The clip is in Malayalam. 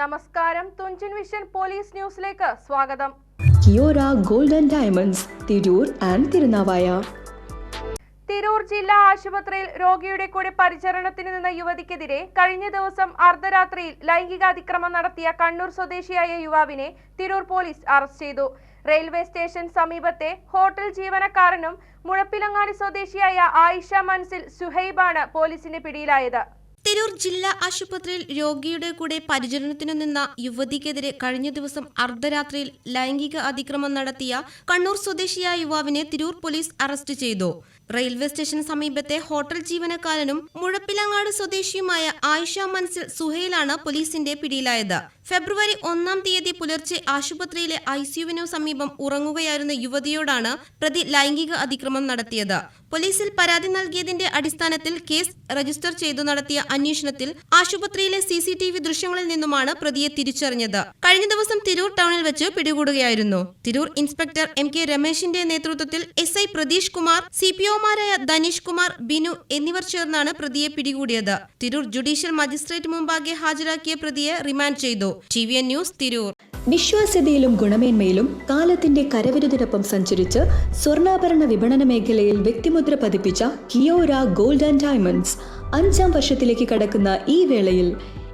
നമസ്കാരം. തുഞ്ചൻ വിഷൻ പോലീസ് ന്യൂസിലേക്ക് സ്വാഗതം. Kiora golden diamonds Tirur and Thirunavaya. Tirur ജില്ലാ ആശുപത്രിയിൽ രോഗിയുടെ കൂടെ പരിചരണത്തിന് നിന്ന യുവതിക്കെതിരെ കഴിഞ്ഞ ദിവസം അർദ്ധരാത്രിയിൽ ലൈംഗികാതിക്രമം നടത്തിയ കണ്ണൂർ സ്വദേശിയായ യുവാവിനെ തിരൂർ പോലീസ് അറസ്റ്റ് ചെയ്തു. റെയിൽവേ സ്റ്റേഷൻ സമീപത്തെ ഹോട്ടൽ ജീവനക്കാരനും മുഴപ്പിലങ്ങാടി സ്വദേശിയായ ആയിഷ മൻസിൽ സുഹൈബാണ് പോലീസിന്റെ പിടിയിലായത്. തിരൂർ ജില്ലാ ആശുപത്രിയിൽ രോഗിയുടെ കൂടെ പരിചരണത്തിനു നിന്ന യുവതിക്കെതിരെ കഴിഞ്ഞ ദിവസം അർദ്ധരാത്രിയിൽ ലൈംഗിക അതിക്രമം നടത്തിയ കണ്ണൂർ സ്വദേശിയായ യുവാവിനെ തിരൂർ പോലീസ് അറസ്റ്റ് ചെയ്തു. റെയിൽവേ സ്റ്റേഷൻ സമീപത്തെ ഹോട്ടൽ ജീവനക്കാരനും മുഴപ്പിലങ്ങാട് സ്വദേശിയുമായ ആയിഷ മൻസിൽ സുഹൈലാണ് പോലീസിന്റെ പിടിയിലായത്. ഫെബ്രുവരി ഒന്നാം തീയതി പുലർച്ചെ ആശുപത്രിയിലെ ഐസിയുവിനു സമീപം ഉറങ്ങുകയായിരുന്ന യുവതിയോടാണ് പ്രതി ലൈംഗിക അതിക്രമം നടത്തിയത്. പോലീസിൽ പരാതി നൽകിയതിന്റെ അടിസ്ഥാനത്തിൽ കേസ് രജിസ്റ്റർ ചെയ്തു നടത്തിയ അന്വേഷണത്തിൽ ആശുപത്രിയിലെ സി സി ടി വി ദൃശ്യങ്ങളിൽ നിന്നുമാണ് പ്രതിയെ തിരിച്ചറിഞ്ഞത്. കഴിഞ്ഞ ദിവസം തിരൂർ ടൗണിൽ വെച്ച് പിടികൂടുകയായിരുന്നു. തിരൂർ ഇൻസ്പെക്ടർ എം കെ രമേശിന്റെ നേതൃത്വത്തിൽ S I Pratheesh Kumar C P ഒമാരായ Dhaneesh Kumar Binu എന്നിവർ ചേർന്നാണ് പ്രതിയെ പിടികൂടിയത്. തിരൂർ ജുഡീഷ്യൽ മജിസ്ട്രേറ്റ് മുമ്പാകെ ഹാജരാക്കിയ പ്രതിയെ റിമാൻഡ് ചെയ്തു. T V N news Tirur. വിശ്വാസ്യതയിലും ഗുണമേന്മയിലും കാലത്തിന്റെ കരവിരുതിനൊപ്പം സഞ്ചരിച്ച് സ്വർണാഭരണ വിപണന മേഖലയിൽ വ്യക്തിമുദ്ര പതിപ്പിച്ച കിയോര ഗോൾഡ് ആൻഡ് ഡയമണ്ട്സ് അഞ്ചാം വർഷത്തിലേക്ക് കടക്കുന്ന ഈ വേളയിൽ